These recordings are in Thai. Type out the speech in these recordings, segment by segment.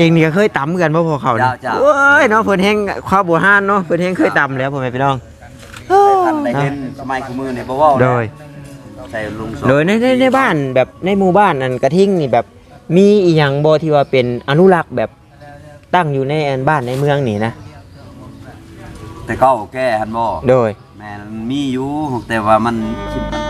เองนี่ก็เคยตำกันบ่พอเขานี่เจ้าเจ้าโอ้ยเนาะเพิ่นแฮงข้าวบัวห้านเนาะเพิ่นแฮงเคยตำแล้วพ่อแม่พี่น้องท่านได้เห็นสมัยกูมือเนี่ยบ่เว้าโดย ใส่ลุงสโดยในในในบ้านแบบในหมู่บ้านอันกระทิงนี่แบบมีอีหยังบ่ที่ว่าเป็นอนุรักษ์แบบตั้งอยู่ในอันบ้านในเมืองนี่นะแต่เก็แก้หันบ่โดย แม่นมันมีอยู่แต่ว่ามันชินมันหา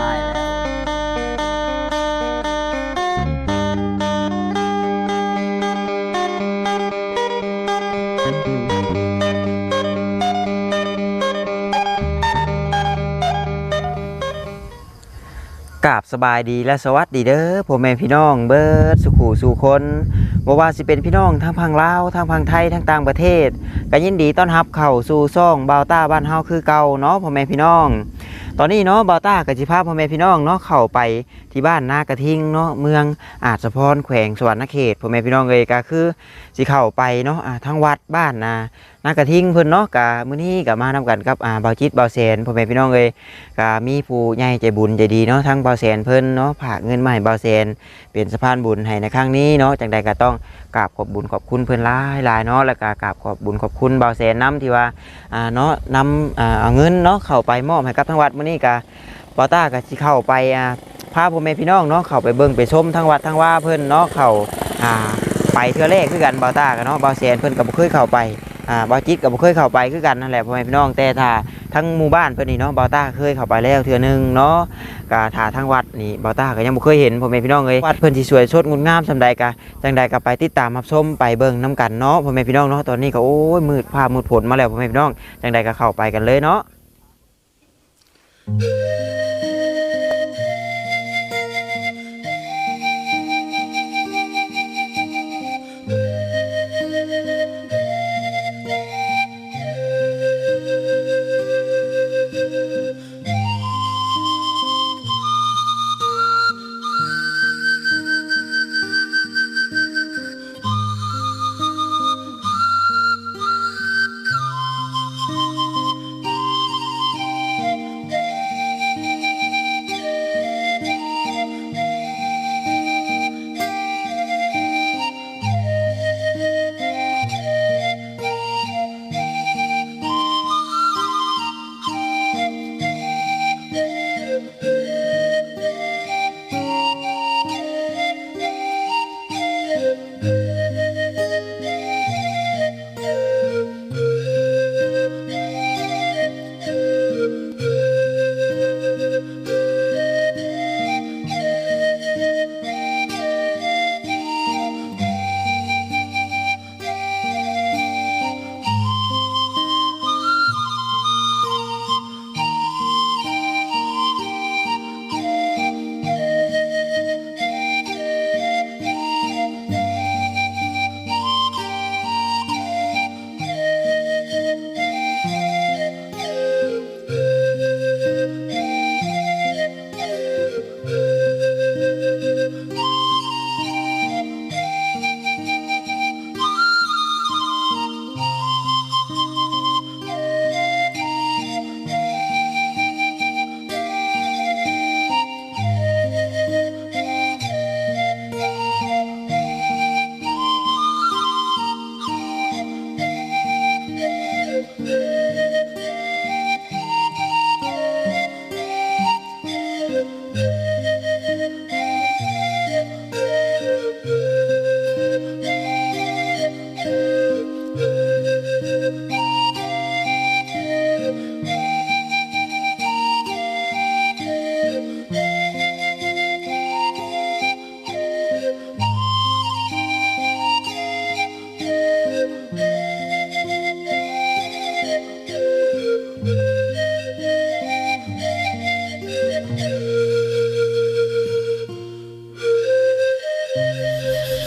กราบสบายดีและสวัสดีเด้อพ่อแม่พี่น้องเบิร์ดสุขูสู่คนบ่ว่าสิเป็นพี่น้องทางพังลาวทางพังไทยทั้งต่างประเทศก็ยินดีต้อนรับเข้าสู่ซ่องบาวต้าบ้านเฮาคือเก่าเนาะพ่อแม่พี่น้อง ตอนนี้เนาะบาต้ากับจิพาพ่อแม่พี่น้องเนาะเข้าไปที่บ้านนากระทิงเนาะเมืองอาจสะพรแขวงสวรรณเขตพ่อแม่พี่น้องเลยก็คือสิเข้าไปเนาะอ่าทางวัดบ้านนานากระทิงเพิ่นเนาะกะมื้อนี้ก็มานํกันกับอ่าเบาจิตเบาแสนพ่อแม่พี่น้องเลยก็มีผู้ใหญ่ใจบุญใจดีเนาะทั้งเบาแสนเพิ่นเนาะฝากเงินมาให้เบาแสนเป็นสะพานบุญให้ในครั้งนี้เนาะจังใดก็ต้องกราบขอบบุญขอบคุณเพิ่นหลายหลายเนาะแล้วก็กราบขอบบุญขอบคุณเบาแสนนํที่ว่าอ่าเนาะนำอ่าเงินเนาะเข้าไปมอบให้กับทางวัดมื้อนี้ก็เบาต้าก็สิเข้าไปอ่าพาพ่อแม่พี่น้องเนาะเข้าไปเบิ่งไปชมทั้งวัดทั้งว่าเพิ่นเนาะเข้าอ่าไปเทื่อแรกคือกันบาต้าก็เนาะเบาแสนเพิ่นก็บ่เคยเข้าไปอ่าบาจิตก็บ่เคยเข้าไปคือกันนั่นแหละพ่อแม่พี่น้องแต่ถ้าทั้งหมู่บ้านเพิ่นนี่เนาะบาต้าเคยเข้าไปแล้วเทื่อหนึงเนาะกะถาทางวัดนี่บาต้าก็ยังบ่เคยเห็นพ่อแม่พี่น้องเอ้ยวัดเพิ่นสิสวยสดงดงามซำใดกะจังใดก็ไปติดตามรับชมไปเบิ่งนํกันเนาะพ่อแม่พี่น้องเนาะตอนนี้ก็โอ้ยมืดผ้ามืดฝนมาแล้วพ่อแม่พี่น้องจังใดก็เข้าไปกันเลยเนาะ Yeah.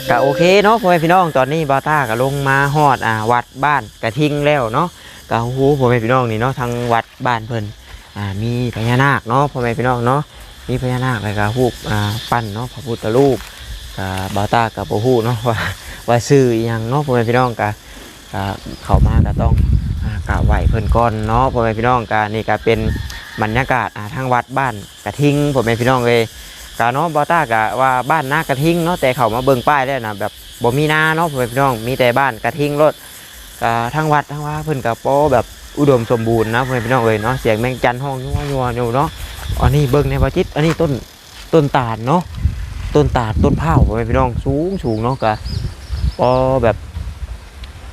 ก็โอเคเนาะพ่อแม่พี่น้องตอนนี้บาต้าก็ลงมาฮอดอ่าวัดบ้านกระทิ้งแล้วเนาะก็โอ้โหพ่อแม่พี่น้องนี่เนาะทางวัดบ้านเพิ่นอ่ามีพญานาคเนาะพ่อแม่พี่น้องเนาะมีพญานาคแล้วก็รูปอ่าปั้นเนาะพระพุทธรูปก็บาต้าก็บ่ฮู้เนาะว่าว่าชื่ออีหยังเนาะพ่อแม่พี่น้องก็ก็เข้ามาก็ต้องกราบไหว้เพิ่นก่อนเนาะพ่อแม่พี่น้องก็นี่ก็เป็นบรรยากาศอ่าทางวัดบ้านกระทิ้งพ่อแม่พี่น้องเอ้ย กะเนาะบอต้ากะว่าบ้านนากระทิงเนาะแต่เขามาเบิ่งป้ายแล้วนะแบบบ่มีนาเนาะพี่น้องมีแต่บ้านกระทิงรถกะทั้งวัดทั้งว่าเพิ่นกะโปแบบอุดมสมบูรณ์นะพี่น้องเอ้ยเนาะเสียงแมงจันห้องยัวยัวอยู่เนาะอันนี้เบิ่งในบาจิตอันนี้ต้นต้นตาลเนาะต้นตาลต้นเผาพ่อแม่พี่น้องสูงสูงเนาะกะปอแบบ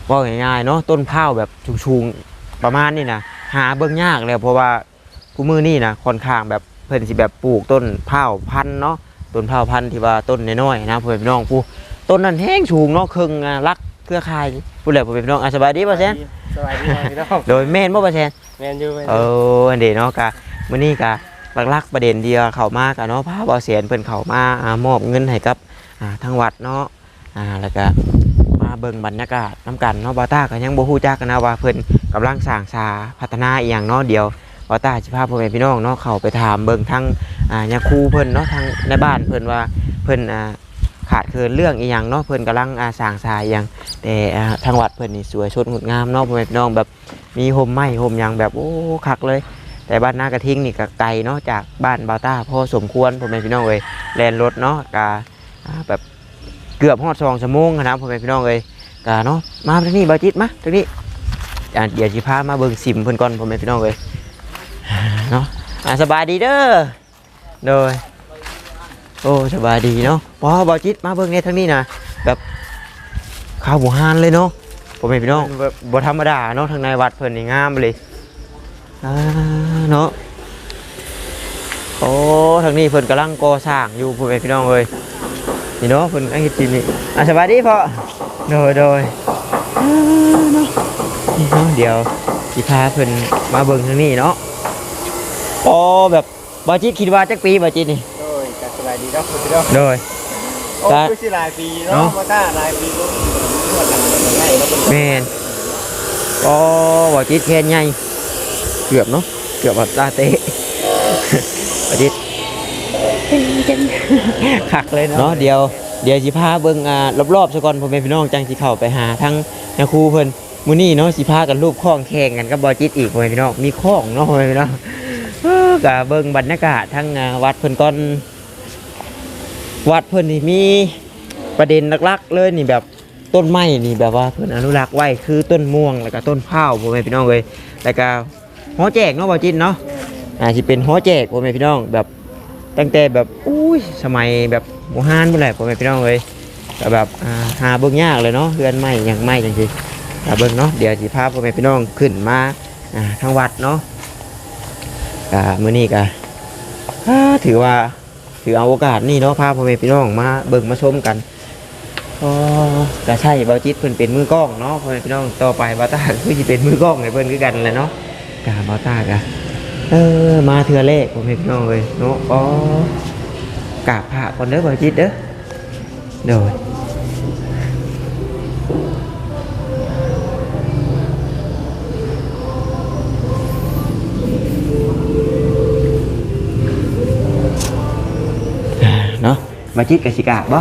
ว่าง่ายๆเนาะต้นเผาแบบสูงๆประมาณนี้นะหาเบิ่งยากเลยเพราะว่าผู้มือนี่นะค่อนข้างแบบ พิ่นสิแบบปลูกต้นเผาพันธุ์เนาะต้นเผาพันธุ์ที่ว่าต้นน้อยๆนะพ่อแม่พี่น้องผู้ต้นนั้นแห้งสูงเนาะครึ่งอะรักเครือข่ายผู้เหลือพ่อแม่พี่น้องอะสบายดีป่ะแซนสวัสดีพี่น้องโดยแม่นบ่ป่ะแซนแมนยูแมนเอยูออันเดเนาะกะมื้อนี้กะหลักๆประเด็นเดียวเข้ามากะเนาะพาบ่เสียนเพิ่นเข้ามาอ่ามอบเงินให้กับอ่าทางวัดเนาะอ่าแล้วก็มาเบิ่งบรรยากาศนํกันเนาะบ่าวต้าก็ยังบ่ฮู้จักกันนะว่าเพิ่นกำลังสร้างสาพัฒนาอีหยังเนาะเดี๋ยว บ่าตาสิพาพ่อแม่พี่น้องเนาะเข้าไปถามเบิ่งทางอ่ายาคูเพิ่นเนาะทางในบ้านเพิ่นว่าเพิ่นอ่าขาดเคินเรื่องอีหยังเนาะเพิ่นกำลังอาสร้างสายอหยังแต่อ่าทางวัดเพิ่นนี่สวยสดงดงามเนาะพ่อแม่พี่น้องแบบมีโฮมไม้โฮมหยังแบบโอ้คักเลย แต่บ้านนากระทิ้งนี่ก็ไกลเนาะจากบ้านบาวต้าพอสมควรพ่อแม่พี่น้องเอ้ยแลนรถเนาะกาอ่าแบบเกือบฮอด2ชั่วโมงนะพ่อแม่พี่น้องเอ้ยกาเนาะมาทางนี้บ่าจิตมาทางนี้อ่าเดี๋ยวสิพามาเบิ่งซิมเพิ่นก่อนพ่อแม่พี่น้องเอ้ย เนาะอ่าสบายดีเด้อโดยโอ้สบายดีเนาะพอบอจิตมาเบิ่งในทางนี้นะแบบข้าวหมูฮานเลยเนาะผมเป็นพี่น้องแบบธรรมดาเนาะทางในวัดเพิ่นนี่งามเลยอ่าเนาะโอ้ทางนี้เพิ่นกำลังก่อสร้างอยู่ผมเป็นพี่น้องเลยนี่เนาะเพิ่นกำลังเฮ็ดจีนนี่อะสบายดีพ่อโดยโดยอ่าเนาะนี่เนาะเดี๋ยวสิพาเพิ่นมาเบิ่งทางนี้เนาะ โอ้แบบบอจิตคิดว่าจักปีบอจิตนี่โอ้ยก็สบายดีเนาะพี่น้องโดย โอ้จ้ะคือสิหลายปีเนาะเนาะมาต้าหลายปีก็นวดหลังมันง่ายแล้วเป็นแมนก็ว่าจิตแค่ใหญ่เกือบเนาะเกือบแบบตาเตะว่าจิตขักเลยเนาะเดี๋ยวเดี๋ยวสิพาเบิ่งอ่ารอบๆซะก่อนพ่อแม่พี่น้องจังสิเข้าไปหาทั้งแม่ครูเพิ่นมื้อนี้เนาะสิพากันรูปข้องแข่งกันกับบอจิตอีกพ่อแม่พี่น้องมีข้องเนาะพ่อแม่พี่น้องเออ กะเบิ่งบรรยากาศทั้งวัดเพิ่นก่อนวัดเพิ่นนี่มีประเด็นหลักๆเลยนี่แบบต้นไม้นี่แบบว่าเพิ่นอนุรักษ์ไว้คือต้นม่วงแล้วก็ต้นพร้าวพ่อแม่พี่น้องเลยแล้วก็หอแจกเนาะบ่จินเนาะอ่าสิเป็นหอแจกพ่อแม่พี่น้องแบบตั้งแต่แบบอุ้ยสมัยแบบโบราณพุ่นแหละพ่อแม่พี่น้องเลยก็แบบหาเบิ่งยากเลยเนาะเรือนไม้หยังไม้จังซี่เบิ่งเนาะเดี๋ยวสิพาพ่อแม่พี่น้องขึ้นมาทางวัดเนาะ ก็มื้อนี้ก็อ่าถือว่าถือเอาโอกาสนี่เนาะพาพ่อแม่พี่น้องมาเบิ่งมาชมกันก็ใช่เบาจิตเพิ่นเป็นมือกล้องเนาะพ่อแม่พี่น้องต่อไปบาต้าคือสิเป็นมือกล้องให้เพิ่นคือกันแหละเนาะกาบาต้ากะเออมาเทื่อแรกพ่อแม่พี่น้องเลยเนาะอ๋อกราบพระก่อนเด้อเบาจิตเด้อโดยาะบาจิตกับสิกราบบ่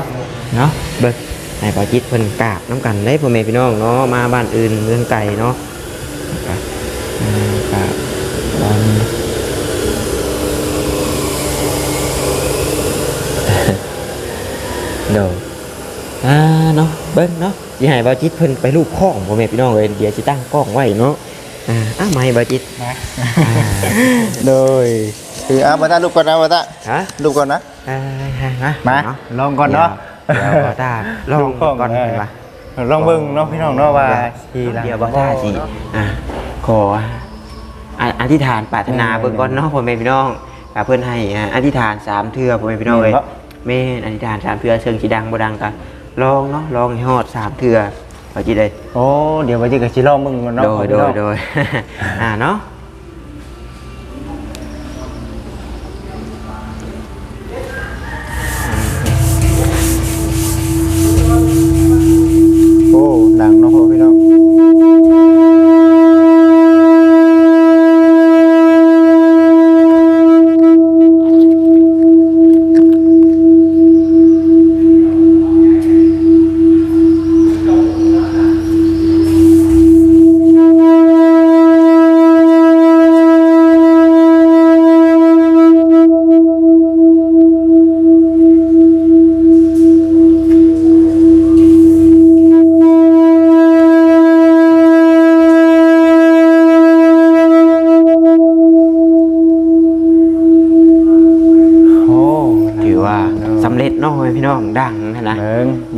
เนาะเบิ่งให้ปาจิตเพิ่นกราบน้ำกันได้พ่อแม่พี่น้องเนาะมาบ้านอื่นเมืองไกลเนาะกราบอ่ากราบวันโดยอ่าเนาะเบิ้งเนาะสิให้บาจิตเพิ่นไปรูปข้องพ่อแม่พี่น้องเลยเดี๋ยวสิตั้งกล้องไว้เนาะอ่าอ้าไม่บาจิตนะอ่าโดยคืออามาตาลูกก่อนนะมาตาฮะลูกก่อนนะ อ่าฮะฮะมาเนาะลองก่อนเนาะเดี๋ยวบาตาลองดูข้องก่อนเออเห็นปะลองเบิ่งเนาะพี่น้องเนาะว่าทีเดียวบ่ท่าสิอะขออธิษฐานปรารถนาเบิ่งก่อนเนาะพ่อแม่พี่น้องกับเพิ่อนให้อธิษฐานสามเทื่อพ่อแม่พี่น้องเอ้ยแม่นอธิษฐานสามเทื่อเชิงสิดังบ่ดังก็ลองเนาะลองให้ฮอดสามเทื่อว่าจิได้โอ้เดี๋ยวว่าจะกับชิลองมึงมันเนาะโดยโดยโดยอ่าเนาะ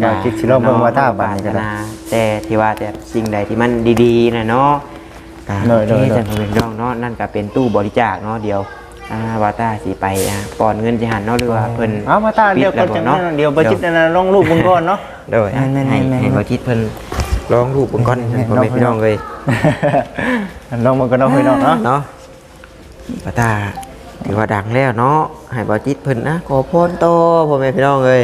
นะเบิ่งบ่จิตสิลองเบิ่งว่าถ้าบัดนี้ก็ได้ แต่ที่ว่าแต่สิ่งใดที่มันดีๆนะเนาะก็โดยโดย ที่โดยท่านผู้เป็นน้องเนาะนั่นก็เป็นตู้บริจาคเนาะเดียวอ่าวาต้าสิไปอ่าปอนเงินสิหันเนาะหรือว่าเพิ่นเอามาตาเดียวก่อนจังนั้นเดี๋ยวบ่จิตนั่นนะลองรูปเบิ่งก่อนเนาะ โดยอะแม่นๆๆให้แม่นๆ ให้บ่จิตเพิ่นลองรูปเบิ่งก่อนแม่นๆ พ่อแม่พี่น้องเลยลองเบิ่งก่อนเนาะพี่น้องเนาะเนาะวาต้าถือว่าดังแล้วเนาะให้บ่จิตเพิ่นนะขอพรโตพ่อแม่พี่น้องเลย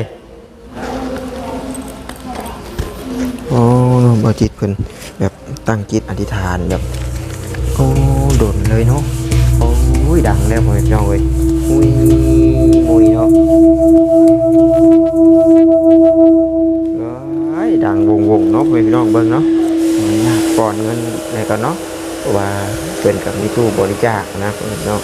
บอจิตเพิ่นแบบตั้งจิตอธิษฐานแบบโอ้โดนเลยเนาะโอ้ยดังแล้วพ่อแม่พี่น้องเอ้ยมุยมุยเนาะเอ้ดังวงวงเนาะพ่อแม่พี่น้องเบิ่งเนาะขออนุญาตก่อนเงินในก่อนเนาะเพราะว่าเพิ่นกับมีตู้บริจาคนะพ่อแม่พี่น้อง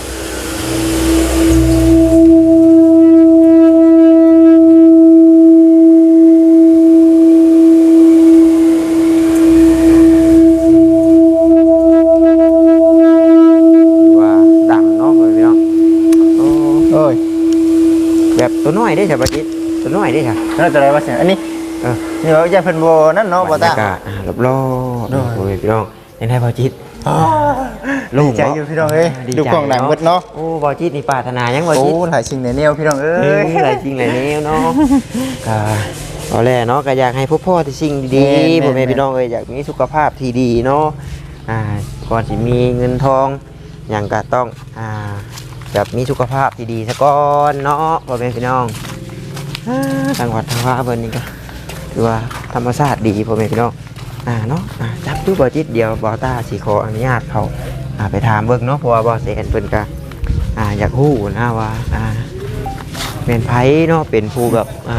น้อยได้ใช่ปะจิตตัวน้อยได้ใช่นั่นตัวอะไรวะเสียอันนี้เออนี่ว่าจะเพิ่นบ่นั่นเนาะบ่บรรตายากาศอ่ารอบรอบโดยโอ้ยพี่น้องยังไงบอจิตโล่ดีงใจบ่อยู่พี่น้องเอ้ยดีดูใจกล้องหนังเบิดเนาะโอ้บอจิตนี่ปรารถนายังบอโอ้จิตหลายสิ่งหลายแนวพี่น้องเอ้เอ้ยยหลายจริงหลายแนวเนาะก็เอาแหละเนาะก็อยากให้พวกพ่อที่สิ่งดีแม่นๆๆพ่อแม่พี่น้องเอ้ยอยากมีสุขภาพที่ดีเนาะอ่าก่อนสิมีเงินทองอย่างก็ต้องอ่า แบบมีสุขภาพที่ดีซะก่อนเนาะพ่อแม่พี่น้องอ่าทางวัดทางว่าเบิ่นนี่ก็ถือว่าธรรมชาติดีพ่อแม่พี่น้องอ่าเนาะอ่าจับตู้บอจิตเดียวบอต้าสีขออนุญาตเขาอ่าไปถามเบิ่งเนาะเพราะว่าบอเซนเพิ่นก็อ่าอยากฮู้นะว่าอ่าเป็นไผเนาะเป็นผู้แบบอ่า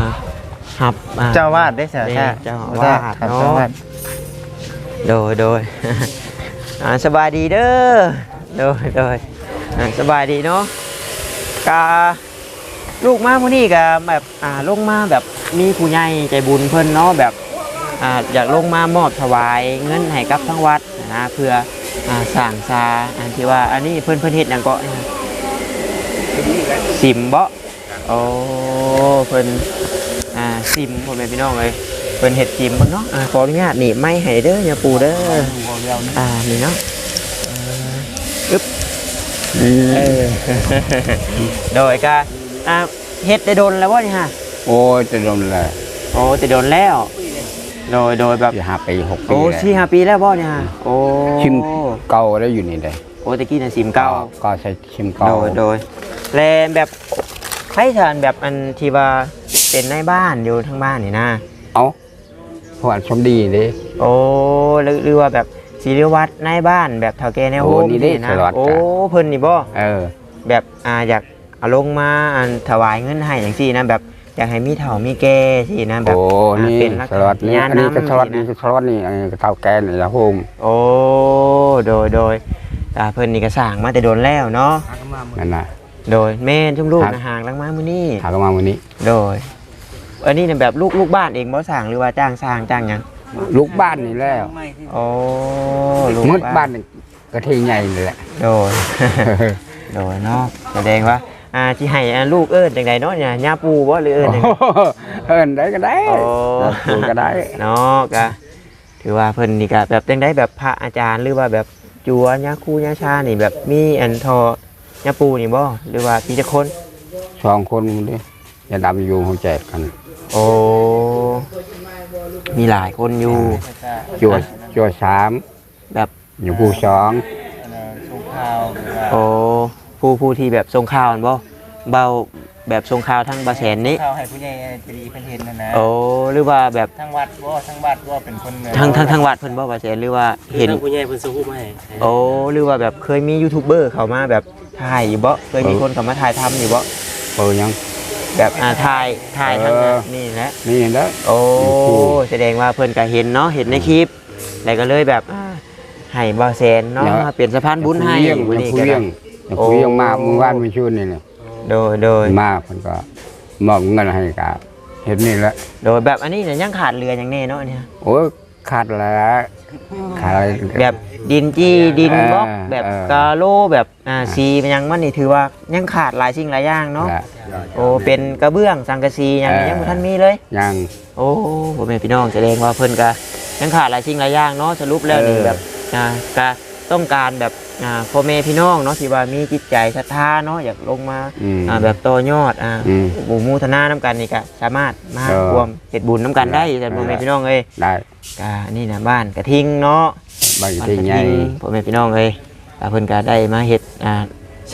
หับอ่เจ้าวาดได้เสียแม่แท้เจ้าอาวาสครับเนาะเจ้าวาดโดยโดยอ่าสบายดีเด้อโดยโดย อ่าสบายดีเนาะกาลูกมาพวกนี้ก็แบบอ่าลงมาแบบมีผู้ใหญ่ใจบุญเพิ่นเนาะแบบอ่าอยากลงมามอบถวายเงินให้กับทั้งวัดนะเพื่ออ่าสร้างซาอันที่ว่าอันนี้เพิ่นเพิ่นเฮ็ดหยังเก็สิมบ่โอ้เพิ่นอ่าสิมพ่อแม่พี่น้องเอ้ยเพิ่นเฮ็ดสิมเพิ่นเนาะอ่าขออนุญาตนี่ไม่ให้เด้ออย่าปูเด้ออ่านี่เนาะอึ๊บ เออโดยก็อ่าเฮ็ดได้โดนแล้ววะนี่ฮะโอ้ยจะโดนเลยโอ้จะโดนแล้ว โดยโดยแบบสี่ห้าปีหกปีโอ้แล้วสี่ห้าปีแล้วบ่เนี่ยฮะโอ้ชิมเก่าแล้วอยู่นี่เลยโอ้ตะกี้น่ะซิมเก่าก็ใช้ชิมเก่าโดยโดยแลแบบใครทานแบบอันที่ว่าเป็นในบ้านอยู่ทั้งบ้านนี่นะเอาพวกอันชมดีเลยโอ้หรือหรือว่าแบบ ศิริวัตรในบ้านแบบเฒ่าแก่แนวโอ้โฮมนี่เด้นะศิริวัตรโอ้จ้ะเพิ่นนี่บ่เออ แบบอ่าอยากเอาลงมาอันถวายเงินให้อย่างสี่นะแบบอยากให้มีเถ่ามีแก่สินะแบบโอ้ อ่านี่เป็นลักษสล็อตณะนี่ญาณอันนี้ก็นำสล็อตสินี่นะ ก็สล็อตนี่อันนี้ก็เท่าแกนนี่ละโฮมโอ้โดยโดยอ่าเพิ่นนี่ก็สร้างมาแต่โดนแล้วเนาะนั่นน่ะ โดยแม่นชุ่มลูกครับ นะห่างลังมามื้อนี้หากนมาวันนี้ โดย อันนี้เนี่ยแบบลูกลูกบ้านเองบ่สร้างหรือว่าจ้างสร้างจ้างหยัง ลูกบ้านนี่แล้วโอ้ลูกมืดบ้านนี่กระเทียใหญ่เลยแหละโดย โดยเนาะแสดงว่าอ่าสิให้อ่าลูกเอิ้นจังไดเนาะเนี่ยย่าปูบ่หรือเอิ้นจังไดเอินได้ก็ได้โอ้ดูก็ได้ เนาะก็ถือว่าเพิ่นนี่ก็แบบจังได้แบบพระอาจารย์หรือว่าแบบจัวยาคูยาชานี่แบบมีอันทอยาปูนี่บ่หรือว่าพี่จะคนสองคนมึงดิอย่าดำอยู่หัวใจกัน โอ้ มีหลายคนอยู่จัวจัวสามแบบอยู่ผู้สองชงข้าวหรือว่าโอ้ผู้ผู้ที่แบบทรงข่าวนั่นบ่เบาแบบทรงข่าวทั้งบาแสนนี้ข้าวให้ผู้ใหญ่จะดีเพิ่นเห็นนะนะโอ้หรือว่าแบบทั้งวัดบ่ทั้งวัดว่าเป็นคนเหนือทั้งทั้งทั้งวัดเพิ่นบ่บาแสนหรือว่าเห็นผู้ใหญ่เพิ่นสู้มาให้โอ้หรือว่าแบบเคยมียูทูบเบอร์เข้ามาแบบถ่ายอยู่บ่เคยมีคนเข้ามาถ่ายทำอยู่บ่เปิดยัง แบบอ่าถ่ายถ่ายทั้งเออนี่แหละนี่แล้วโอ้โอ้โหแสดงว่าเพิ่นก็เห็นเนาะเห็นในคลิปแล้วก็เลยแบบอ่าให้บ่แซนเนาะมาเปลี่ยนสะพานบุญให้เลี้ยงมื้ออนี้ย่าก็เลี้ยได้งอย่าคุยเลี้ยงมาโอ้เมื่อวานเมื่อชุนนี่แหละโดยโดยมาเพิ่นก็มอบเงินให้กับเฮ็ดนี่แหละโดยแบบอันนี้เนี่ยยังขาดเรืออย่างแน่เนาะเนี่ยโอ้ยขาดแล้วขาดอะไร แบบดินจี้ดินเออบล็อก แบบเออกาโลแบบอ่าซีมันยังมันนี่ถือว่ายังขาดหลายสิ่งหลายอย่างเนาะ แหละก โอ้เป็นกระเบื้องสังกะสีหยังยังบ่ทันมีเลย ยังโอ้พ่อแม่พี่น้องแสดงว่าเพิ่นก็ยังขาดหลายสิ่งหลายอย่างเนาะสรุปแล้วนี่เออแบบอ่าก็ต้องการแบบอ่าพ่อแม่พี่น้องเนาะที่ว่ามีจิตใจศรัทธาเนาะอยากลงมาอืมอ่าแบบต่อยอดอ่าอืมบุมูทนาน้ำกันนี่ก็สามารถมาเออรวมเฮ็ดบุญน้ำกันได้แต่พ่อแม่พี่น้องเอ้ยได้ก็นี่นะบ้านกระทิงเนาะบางบ้านทีกระไงทิงพ่อแม่พี่น้องเอ้ยก็เพิ่นก็ได้มาเฮ็ดอ่า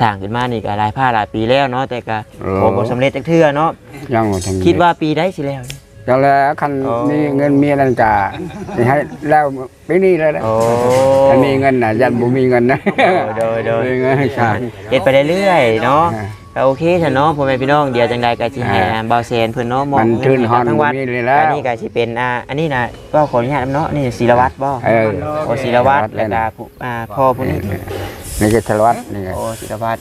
สร้างขึ้นมานี่ก็หลายผ้าหลายปีแล้วเนาะแต่ก็บ่บ่สำเร็จจักเทื่อเนาะยังบ่ทำคิดว่าปีได้สิแล้วนี่แล้วแล้วคันอ๋อ มีเงินมีอะไรกะให้แล้วปีนี้เลยนะโอ้ถ้ามีเงินน่ะยันบ่มีเงินนะโดยโดยมีเงินค่ะ เฮ็ดไปเรื่อยๆเนาะก็โอเคถ้าเนาะพ่อแม่พี่น้องเดี๋ยวจังใดก็สิให้อ่าบ่าวแซนเพิ่นเนาะมอบมันเงิชื่นให้ฮอนทั้งวัดมีเลยแล้ว อันนี้ก็สิเป็นอ่าอันนี้น่ะก็ขออนุญาตนำเนาะนี่ศิลวัตรบ่ เออ โอ้ศิลวัตรแล้วก็ผู้อ่าพ่อผู้นี้ นี่ก็ทะวัดนี่ไง โอ้ศิลวัตร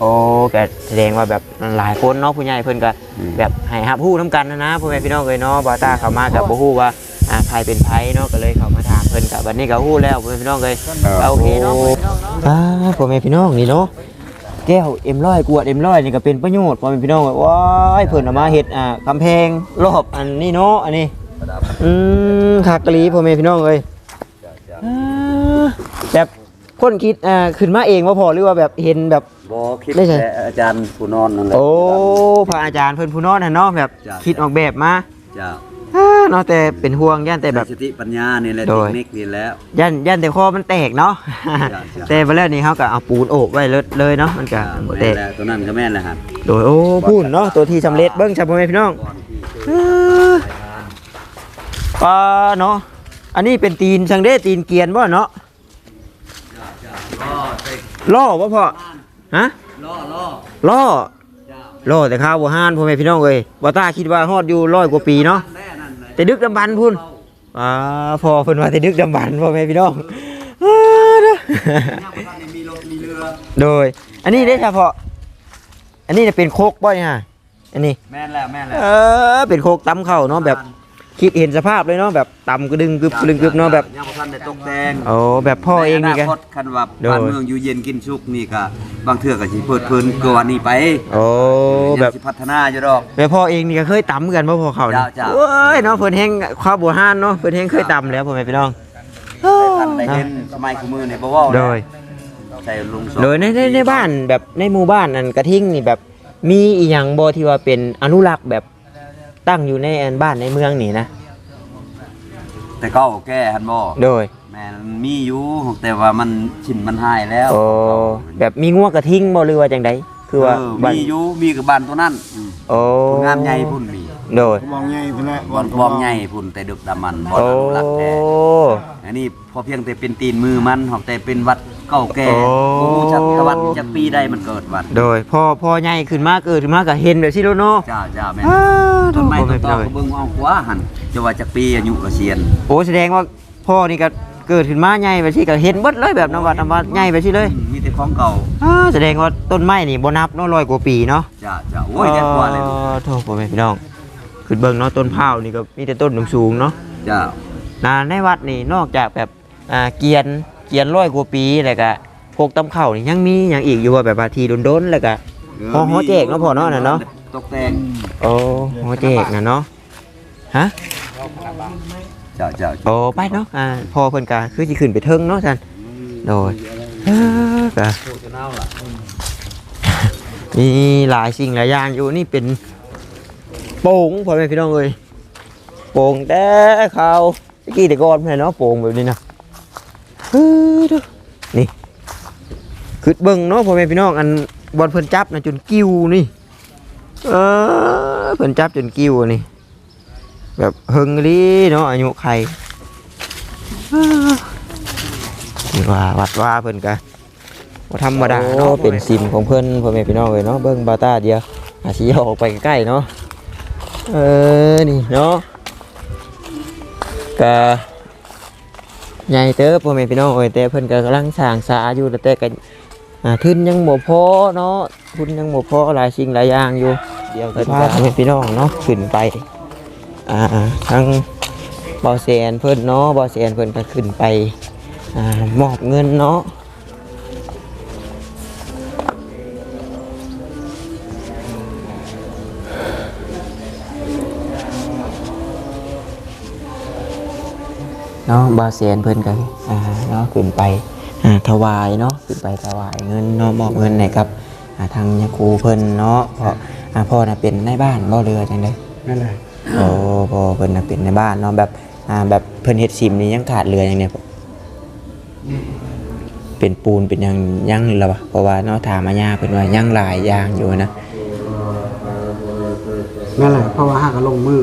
โอ้ก็แสดงว่าแบบหลายคนเนาะผู้ใหญ่เพิ่นก็อืม แบบให้รับรู้นํกันนะนะพ่อแม่พี่น้องเอ้ยเนาะบ่าวตาเข้ามาก็บ่ฮู้ว่าอ่าใครเป็นไผเนาะก็เลยเข้ามาถามเพิ่นก็บัดนี้ก็ฮู้แล้วพ่อแม่พี่น้องเอ้ยเออโอเคเนาะอ่าพ่อแม่พี่น้องนี่เนาะแก้วเอ็มร้อยกวดเอ็มร้อยนี่ก็เป็นประโยชน์พ่อแม่พี่น้องว้ายเพิ่นเอามาเฮ็ดอ่ากำแพงรอบอันนี้เนาะอันนี้อืมคักกะลีพ่อแม่พี่น้องเอ้ยอ่าแบบ คนคิดอ่าขึ้นมาเองว่าพอหรือว่าแบบเห็นแบบบ่คิดได้ใช่ แต่อาจารย์ผู้นอนนั่นแหละ โอ้พระอาจารย์เพิ่นผู้นอนน่ะเนาะแบบจ้ะ คิดออกแบบมาจ้าอ่าเนาะแต่เป็นห่วงย่านแต่แบบ สติปัญญานี่แหละโดเทย คนิคนี่แล้ว ย่านย่านแต่คอมันแตกเนาะจ้ะจ้ะแต่ไปแล้วนี่เขาก็เอาปูนโอบไว้เลยเลยเนาะมันก็จ้าบ่แม่แตนกแล้วตัวนั้นก็แม่นแล้วครับโดยโอ้พูนเนาะตัวที่สำเร็จเบิ้งชาวพ่อแม่พี่น้องเอ้อปลาเนาะ อันนี้เป็นตีนสังเดตีนเกรียนบ่เนาะ ล่อบ่พ่อฮะล่อล่อล่อล่อแต่ข้าวบ่ฮานพ่อแม่พี่น้องเอ้ยบ่ตาคิดว่าฮอดอยู่ร้อยกว่าปีเนาะแน่นั่นเลยแต่ดึกดำบรรพ์พุ่นอ่าพอเพิ่นว่าแต่ดึกดำบรรพ์พ่อแม่พี่น้องอ้าเด้อยังบ่ทันได้มีรถมีเรือโดย อันนี้ได้เฉพาะ อันนี้เนี่ยเป็นโคกบ่เนี่ยฮะอันนี้แม่นแล้วแม่นแล้วเออเป็นโคกตำเข้าเนาะแบบ คิดเห็นสภาพเลยเนาะแบบตำกระดึงกึบกระดึงกึบเนาะแบบยังบ่ทันได้ตกแต่งโอ้แบบพ่อเองนี่ในกัอนนาคตคันว่าโดย บ้านเมืองอยู่เย็นกินสุกนี่ก็บางเทื่อก็สิเปิดเพิ่นกว่านี้ไปโอ้แบบยังสิพัฒนาอยู่ดอก แบบพ่อเองนี่ก็เคยตำกันบ่พ่อเขานี่จ้าจ้าโอ้ยเนาะเพิ่นแฮงข้าวบัวห้านเนาะเพิ่นแฮงเคยตำแล้วพ่อแม่พี่น้อง ได้ทันได้เห็นสมัยคุมือนี่บ่เว้าโดย ใส่ลุงสโดยในในในบ้านแบบในหมู่บ้านนั่นกระทิงนี่แบบมีอีหยังบ่ที่ว่าเป็นอนุรักษ์แบบ ตั้งอยู่ในอันบ้านในเมืองนี่นะ แต่เก็แก้หันบ่โดย แม่นมีอยู่แต่ว่ามันชินมันหายแล้วโอ้แบบมีงัวกระทิงบ่หรือว่าจังไดคือว่าเออบ้านมีอยู่มีกับบ้านตัวนั้นอืมโอ้งามใหญ่พุ่นมีโดย มองใหญ่พุ่นละบ่อนบอมใหญ่พุ่นแต่ดึกดำมันบ่อนโอ้อนุรักษ์แท้อันนี้พอเพียงแต่เป็นตีนมือมันหอกแต่เป็นวัด เก่าแก่โอ้โอ้จักรวัดจักปีได้มันเกิดวัดโดยพอพอใหญ่ขึ้นมาเกิดขึ้นมาก็เห็นแบบสิโลเนาะจ้าจ้าแม่นอ้าต้นไม้โถ่ต้นตอก็เบิ่งเอาขวาหันจะว่าจักปีอายุก็เซียน โอ้แสดงว่าพ่อนี่ก็เกิดขึ้นมาใหญ่แบบสิก็เห็นเบิดเลยแบบนวัดนวัดใหญ่แบบสิเลยอืมมีแต่ของเก่าอ้าแสดงว่าต้นไม้นี่บ่นับเนาะร้อยกว่าปีเนาะจ้าจ้าโอ้ยแย่กว่าเลยลูกออโทษพ่อแม่พี่น้องขึ้นเบิ่งเนาะต้นพร้าวนี่ก็มีแต่ต้นสูงๆเนาะจ้านาในวัดนี่นอกจากแบบอ่าเกียน เกียนร้อยกว่าปีแล้วก็พวกตำเข่านี่ยังมีอย่างอีกอยู่ว่าแบบว่าทีโดนๆแล้วก็พอหัวแจกเนาะพ่อเนาะน่ะเนาะตกแต่งโอ้หัวเจกนะเนาะฮะจ้าจ้าโอ้ไปเนาะอ่าพอเพิ่นก็คือสิขึ้นไปเทิงเนาะท่านโดยเออก็มีหลายสิ่งหลายอย่างอยู่นี่เป็นโป่งพ่อแม่พี่น้องเอ้ยโป่งแต่เขาตะกี้แต่ก่อนแม่นเนาะโป่งแบบนี้นะ ฮึดนี่คือเบิ่งเนาะพ่อแม่พี่น้องอันบอลเพิ่นจับนะจนกิ้วนี่ เออเพิ่นจับจนกิ้วนี่ แบบเฮิงลีเนาะอายุใครนี่ว่าวัดว่าเพิ่นกะว่าธรรมดาเนาะเป็นซิมของเพิ่นพ่อแม่พี่น้องเลยเนาะเบิ่งบาตาเดียวอาชีออกไปใกล้ๆเนาะเออนี่เนาะกะ ใหญ่เติบพ่อแม่พี่น้องเอ้ยแต่เพิ่นก็กำลังสร้างสาอยู่แต่ก็อ่าทุนยังบ่พอเนาะทุนยังบ่พอหลายสิ่งหลายอย่างอยู่เดี๋ยวไปพาพ่อแม่พี่น้องเนาะขึ้นไปอ่าทั้งบอแซนเพิ่นเนาะบอแซนเพิ่นก็ขึ้นไปอ่ามอบเงินเนาะ เนาะบาเซียนเพิ่นก็อ่าเนาะขึ้นไปอ่าถวายเนาะขึ้นไปถวายเงินเนาะมอบเงินให้กับอ่าทางยาคูเพิ่นเนาะเพราะอ่าพ่อน่ะเป็นในบ้านบ่เรือจังได๋นั่นแหละโอ้พ่อเพิ่นน่ะเป็นในบ้านเนาะแบบอ่าแบบเพิ่นเฮ็ดซิมนี่ยังขาดเรืออย่างเนี้ยเป็นปูนเป็นหยังยังนี่ล่ะวะเพราะว่าเนาะถามอาญาเพิ่นว่ายังหลายอย่างอยู่นะนั่นแหละเพราะว่าห้าก็ลงมือ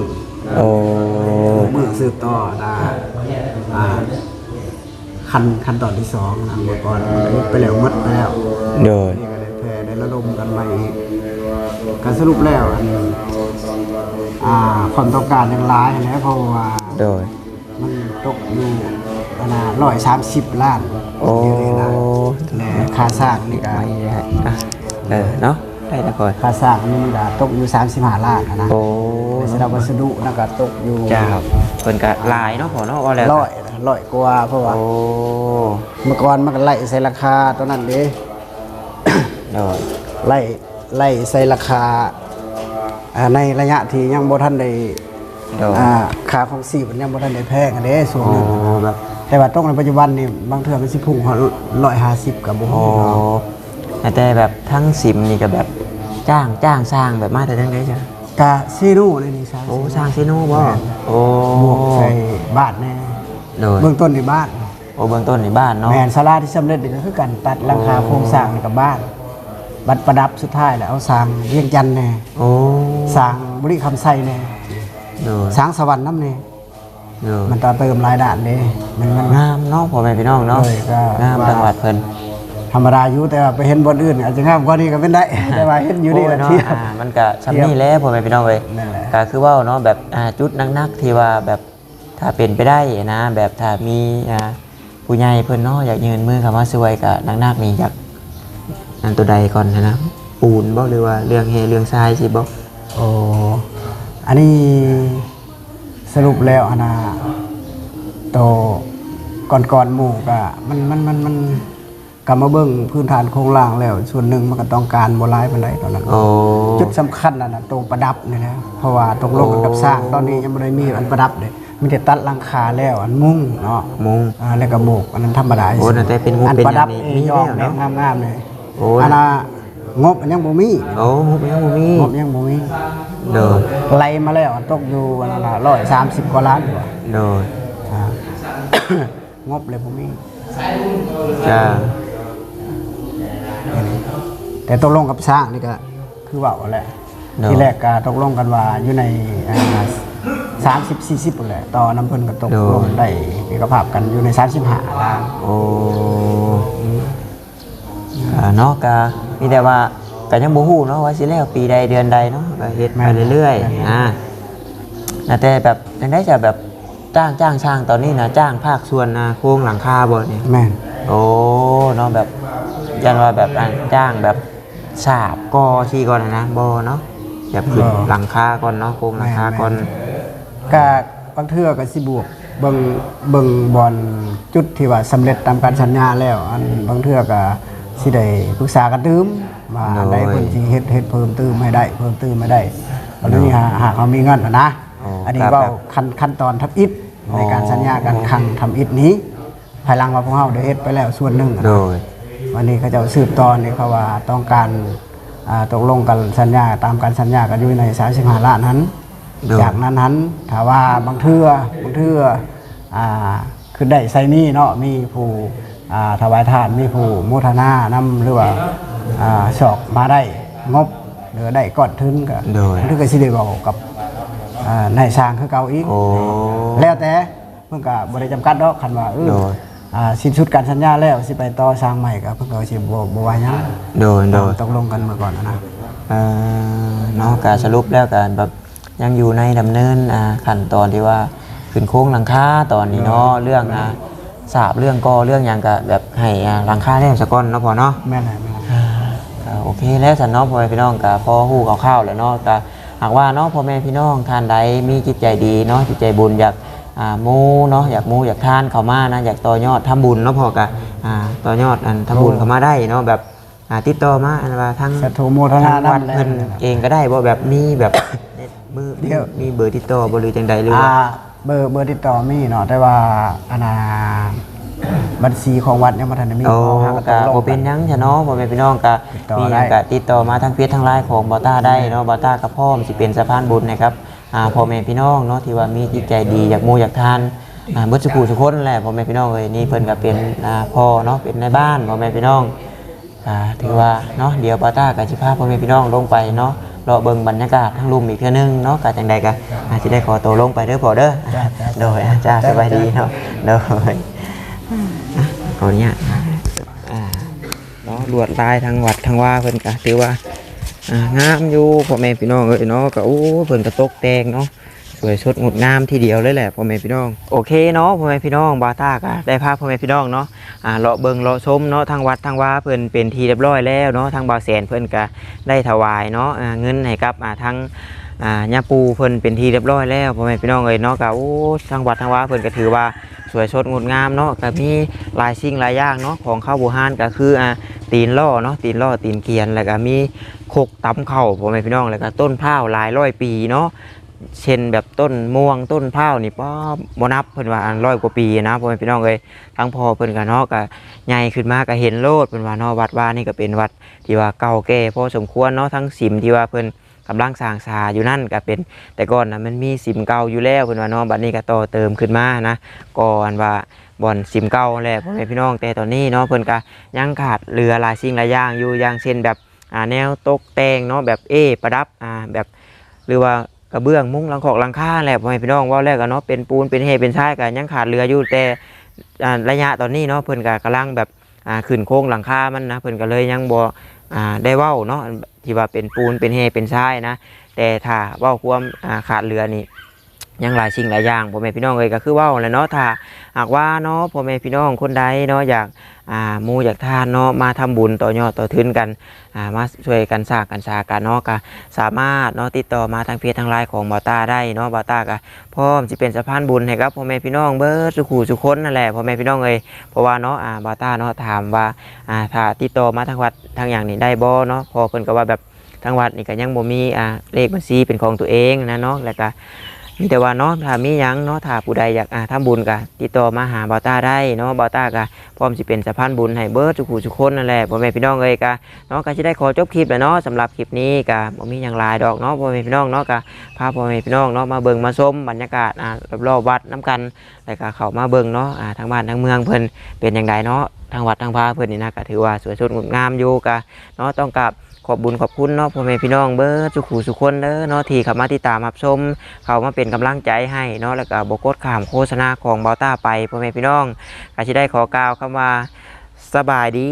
โอ้ลงมือสืบต่อได้ อ่าขั้นขั้นตอนที่สองนะเมื่อก่อนไปแล้วหมดไปแล้วโดยนี่ก็ได้แพร่ได้ระดมกันมาอีกการสรุปแล้วอันอ่าความต้องการยังร้ายแล้วเพราะว่าโดยมันตกอยู่ขนาดร้อยสามสิบล้านโอ้เดี๋ยวนี้นะและค่าสร้างนี่ก็ไม่ได้อะเออเนาะได้แล้วก่อนค่าสร้างนี่ก็ตกอยู่สามสิบห้าล้านนะนะโอ้ในสำหรับวัสดุนั่นก็ตกอยู่จ้าเพิ่นก็หลายเนาะพอเนาะว่าแล้วร้อย ร้อยกว่าเพราะว่าโอ้เมื่อก่อนมันก็ไล่ใส่ราคาตัวนั้นเด้โดยไล่ไล่ใส่ราคาอ่าในระยะที่ยังบ่ทันได้โดยอ่าค่าของสีมันยังบ่ทันได้แพงอันเด้ส่วนโอ้นึงแบบแต่ว่าตกในปัจจุบันนี่บางเทื่อมันสิพุ่งฮอด150กับบ่ฮโอ้อดแต่แบบทั้งซิมนี่ก็แบบจ้างจ้างสร้างแบบมาแต่ทั้งไหนจ้ะ กะซีโร่เลยนี่ซะโอ้สร้างซิโน่บ่โอ้บวกใส่บ้านแน่ โดย เบื้องต้นในบ้านโอ้เบื้องต้นในบ้านเนาะ แม่นศาลาที่สำเร็จนี่ก็คือการตัดหลังคาโครงสร้างนี่กับบ้าน บัตรประดับสุดท้ายแล้วเอาสร้างเวียงจันทน์แน่โอ้สร้างบุรีคำไซแน่โดยสร้างสวรรค์น้ำแน่โดยมันต่อเติมรายด่านเด้มันมัน งามเนาะพ่อแม่พี่น้องเนาะเลยก็ งามจังหวัดเพิ่นธรรมดาอยู่แต่ว่าไปเห็นบนอื่น อาจจะงามกว่านี้ก็เป็นได้ แต่ว่าเห็นอยู่นี่โก็เนาะเทียบ อ่ามันก็สำนี่แหล้วพ่อแม่พี่น้องเว้ยนั่นแหละ ก็คือว่าเนาะแบบอ่าจุดนักๆที่ว่าแบบ ถ้าเป็นไปได้นะ แบบถ้ามีอ่าผู้ใหญ่เพิ่นเนาะอยากยืนมือเข้ามาช่วยก็นักๆนี่อยากอันตัวใดก่อนนะนะปูนบ่หรือว่าเรื่องเฮเรื่องทรายสิบ่โอ้อันนี้สรุปแล้วอะนะโตก่อนก่อนๆหมู่ก็มันมันมันมันกลับมาเบิ่งพื้นฐานโครงล่างแล้ว ส่วนหนึ่งมันก็ต้องการบ่ร้ายปานใดตอนนั้นโอ้จุดสำคัญน่ะนะตรงประดับนี่แหละเพราะว่าตกลงกันกับสร้างตอนนี้ยังบ่ได้มีอันประดับเลย มีแต่ตัดหลังคาแล้วอันมุ้งเนาะมุง อ่าแล้วก็โบกอันนั้นธรรมดาโอ้นั่นแต่เป็นมุ้งอันเป็นประดับอย่างนี้เองยอมมีแล้วแม่เนาะ งามๆเลยโอ้อันน่ะงบอันยังบ่มีโอ้มุกยังบ่มีงบยังบ่มีโดยไล่มาแล้วตกอยู่อันนั้นละ130กว่าล้านอยู่อะโดยอ่า งบเลยบ่มี จ้าแต่ตกลงกับสร้างนี่ก็คือว่าเอาแหละเนาะที่แรกก็ตกลงกันว่าอยู่ใน สามสิบสี่สิบแหละต่อน้ำเพิ่นก็ตกลงได้เอกภาพกันอยู่ในสามสิบห้าล้านโอ้อ่าเนาะก็มีแต่ว่าก็ยังบ่ฮู้เนาะว่าสิแล้วปีใดเดือนใดเนาะก็เฮ็ดไปเรื่อยๆอ่าน่ะแต่แบบจังได๋จะแบบจ้างจ้างช่างตอนนี้นะจ้างภาคส่วนนะโครงหลังคาบ่เนี่ย แม่นโอ้เนาะแบบยันว่าแบบอะจ้างแบบสาบกอชีก่อนนะนะบ่เนาะแบบขึ้นหลังคาก่อนเนาะโครงหลังคาก่อน ก็บางเทื่อก็สิบวกเบิ่งเบิ่งบอลจุดที่ว่าสำเร็จตามการสัญญาแล้ว อันบางเทื่อก็สิได้ปรึกษากันตืมว่าอันใดเพิ่นสิเฮ็ดเฮ็ดเพิ่มเติมให้ได้ เพิ่มเติมให้ได้อันนี้หาหากเรามีเงินอะนะอันนี้เว่าขั้นขั้นตอนทับอิฐในการสัญญากันคังทำอิฐนี้ ภายหลังว่าพวกเฮาได้เฮ็ดไปแล้วส่วนหนึ่งอะโดนะยวันนี้เขาจะสืบตอนนี่เขาว่าต้องการอ่าตกลงกันสัญญาตามการสัญญากันอยู่ใน35ล้านนั้น โดย จากนั้นนั้นถ้าว่าบางเทื่อบางเทื่ออ่าคือได้ไซนี่เนาะมีผู้อ่าถวายทานมีผู้โมทนานํหรือว่าอ่าสอกมาได้งบหรือได้ก้อนทุนก็โดยมันก็สิได้บอกกับอ่านายสร้างคือเก่าอีก โอ้ แล้วแต่เพิ่นก็บ่ได้จำกัดดอกคันว่าเออโดย อ่าสิ้นสุดการสัญญาแล้วสิไปต่อสร้างใหม่ก็เพิ่นก็สิบ่บ่ว่าหยังโดยโดยตกลงกันมาก่อนนะ เอ่อเนาะการสรุปแล้วกันแบบ ยังอยู่ในดำเนินอ่าขั้นตอนที่ว่าขึ้นโค้งหลังคาตอนนี้เนาะเรื่องอ่าสาบเรื่องกอเรื่องหยังก็แบบให้อ่าหลังคาแล้วสะก้อนเนาะพอเนาะ แม่นแหละแม่นแหละก็โอเคแล้วสันเนาะพ่อแม่พี่น้องก็พอฮู้คร่าวๆแล้วเนาะก็หากว่าเนาะพ่อแม่พี่น้องท่านใดมีจิตใจดีเนาะจิตใจบุญอยากอ่ามูเนาะอยากมูอยากทานเข้ามานะอยากต่อยอดทำบุญเนาะพ่อก็อ่าต่อยอดอันทำบุญเข้ามาได้เนาะแบบอ่าติดต่อมาอันว่าทั้งสาธุโมทนาทางวัดนำแล้วเพิ่นเองก็ได้บ่แบบมีแบบ มือเดี๋ยวมีเบอร์ติดต่อบ่หรือจังใดหรืออ่าว่าเบอร์เบอร์ติดต่อมีเนาะแต่ว่าอันน่ะบัญชีของวัดยังบ่ทันได้มีโอ้เพราะว่าก็ต้องลบ่งเป็นหยังจ้ะเนาะพ่อแม่พี่น้องก็ติดต่อมีหได้ยังก็ติดต่อมาทางเฟซทางไลน์ของบอต้าได้เนาะบอต้ากับพ่อมสิเป็นสะพานบุญนะครับอ่าพ่อแม่พี่น้องเนาะที่ว่ามีจิตใจดีอยากหมู่อยากทานอ่าเบิดสุขุทุกคนแหละพ่อแม่พี่น้องเอ้ยนี่เพิ่นก็เป็นอ่าพ่อเนาะเป็นในบ้านพ่อแม่พี่น้อง อ่าถือว่าเนาะเดี๋ยวบอต้ากับสิพาพ่อแม่พี่น้องลงไปเนาะ รอเบิ่งบรรยากาศทั้งลุมอีกเทื่อนึงเนาะก็จังใดก็อาจสิได้ขอตัวลงไปเด้อพ่อเด้อโดยอาจารย์สบายดีเนาะโดยขออนุญาตอ่าเนาะลวดลายทางวัดทางว่าเพิ่นก็ถือว่าอ่างามอยู่พ่อแม่พี่น้องเอ้ยเนาะก็โอ้เพิ่นก็ตกแต่งเนาะส วยสดงดงามทีเดียวเลยแหละพ่อแม่พี่น้องโอเคเนาะพ่อแม่พี่น้องบาตาก็ได้พาพ่อแม่พี่น้องเนาะอ่าเลาะเบิงเลาะชมเนาะทางวัดทางว่าเพิ่อนเป็นทีเรียบร้อยแล้วเนาะทางบาแสนเพิ่อนก็ได้ถวายเนาะเงินให้กับอ่าทางอ่าญาปูเพิ่นเป็นทีเรียบร้อยแล้วพ่อแม่พี่น้องเอ้ยเนาะก็โอ้ทางวัดทางว่าเพิ่นก็ถือว่าสวยสดงดงามเนาะก็มีหลายสิ่งหลายอย่างเนาะของข้าวบูฮานก็คืออ่าตีนล่อเนาะตีนล่อตีนเกียนแล้วก็มีโคกตำเข่าพ่อแม่พี่น้องแล้วก็ต้นพร้าหลายร้อยปีเนาะ เช่นแบบต้นม่วงต้นพร้านี่ป้อบนับเพิ่นว่าร้อยกว่าปีนะพ่อแม่พี่น้องเอ้ยทั้งพ่อเพิ่นก็เนาะก็ใหญ่ขึ้นมาก็เห็นโลดเพิ่นว่าเนาะวัดว่านี่ก็เป็นวัดที่ว่าเก่าแก่พอสมควรเนาะทั้งสิมที่ว่าเพิ่นกำลังสร้างสาอยู่นั่นก็เป็น แต่ก่อนนะมันมีสิมเก่าอยู่แล้วเพิ่นว่าเนาะบัดนี้ก็ต่อเติมขึ้นมานะก่อนว่าบ่อนซิมเก่าแหละพ่อแม่พี่น้องแต่ตอนนี้เนาะเพิ่นก็ยังขาดเรือหลายสิ่งหลายอย่างอยู่อย่างเช่นแบบอ่าแนวตกแต่งเนาะแบบเอประดับอ่าแบบหรือว่า กระเบื้องมุ้งหลังขอกหลังคาแหละพ่อแม่พี่น้องว่าแรกก็เนาะเป็นปูนเป็นเฮเป็นทรายก็ยังขาดเรืออยู่แต่ระยะตอนนี้เนาะเพิ่นก็กำลังแบบขึ้นโค้งหลังคามันนะเพิ่นก็เลยยังบ่อ่าได้ว่าเนาะที่ว่าเป็นปูนเป็นเฮเป็นทรายนะ แต่ถ้าว่าความขาดเรือนี่ ยังหลายสิ่งหลายอย่างพ่อแม่พี่น้องเลยก็คือว่าแหละเนาะถ้าหากว่าเนาะพ่อแม่พี่น้องคนใดเนาะอยากอ่ามูอยากทานเนาะมาทำบุญต่อยอดต่อทุนกันอ่ามาช่วยกันสร้างกันสากันเนาะก็สามารถเนาะติดต่อมาทางเพจทางไลน์ของบอต้าได้เนาะบอต้าก็พร้อมจะเป็นสะพานบุญให้กับพ่อแม่พี่น้องเบิร์สุขูสุคนนั่นแหละพ่อแม่พี่น้องเลยเพราะว่าเนาะอ่าบอต้าเนาะถามว่าอ่าถ้าติดต่อมาทางวัดทางอย่างนี้ได้บ่เนาะพอเพิ่นก็ว่าแบบทางวัดนี่ก็ยังบ่มีอ่าเลขบัญชีเป็นของตัวเองนะเนาะแล้วก็ มีแต่ว่าเนาะถ้ามีหยังเนาะถ้าผู้ใดอยากอ่าทำบุญก็ติดต่อมาหาบอต้าได้เนาะบอต้าก็พร้อมสิเป็นสะพานบุญให้เบิร์ดทุกผู้ทุกคนนั่นแหละพ่อแม่พี่น้องเอ้ยก็เนาะก็จะได้ขอจบคลิปแล้วเนาะสำหรับคลิปนี้ก็บ่มีหยังหลายดอกเนาะพ่อแม่พี่น้องเนาะก็พาพ่อแม่พี่น้องเนาะมาเบิ่งมาชมบรรยากาศอ่ารอบๆวัดน้กันแล้วก็เข้ามาเบิ่งเนาะอ่าทางบ้านทางเมืองเพิ่นเป็นอย่างไรเนาะทางวัดทางพาเพิ่นนี่นะก็ถือว่าสวยสดงดงามอยู่ก็เนาะต้องกับ ขอบบุญขอบคุณเนาะพ่อแม่พี่น้องเบิร์ดสุขุสุขคนเด้อเนาะที่เข้ามาติดตามรับชม เขามาเป็นกำลังใจให้เนาะแล้วก็บกดข่ามโฆษณาของเบาต้าไปพ่อแม่พี่น้องก็จะได้ขอกล่าวคำว่าสบายดี